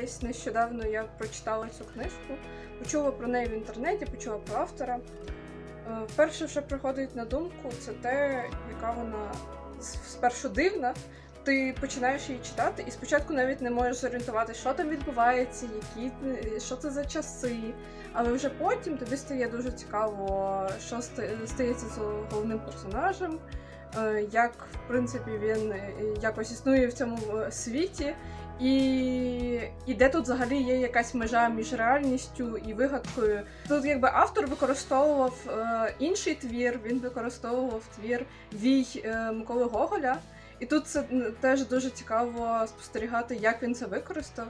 десь нещодавно я прочитала цю книжку, почула про неї в інтернеті, почула про автора. Е, Перше, що приходить на думку, це те, яка вона спершу дивна. Ти починаєш її читати, і спочатку навіть не можеш зорієнтуватися, що там відбувається, які е, що це за часи. Але вже потім тобі стає дуже цікаво, що стається з головним персонажем, е, як в принципі він якось існує в цьому світі, і, і де тут взагалі є якась межа між реальністю і вигадкою. Тут якби автор використовував е, інший твір, він використовував твір Вій е, Миколи Гоголя. І тут це теж дуже цікаво спостерігати, як він це використав.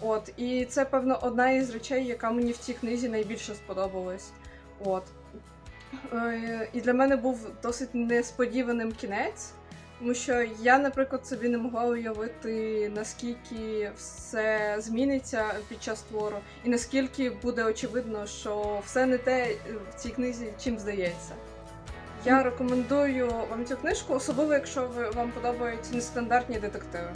От, і це, певно, одна із речей, яка мені в цій книзі найбільше сподобалась. От. Е, І для мене був досить несподіваним кінець, тому що я, наприклад, собі не могла уявити, наскільки все зміниться під час твору, і наскільки буде очевидно, що все не те в цій книзі, чим здається. Я рекомендую вам цю книжку, особливо якщо ви, вам подобаються нестандартні детективи.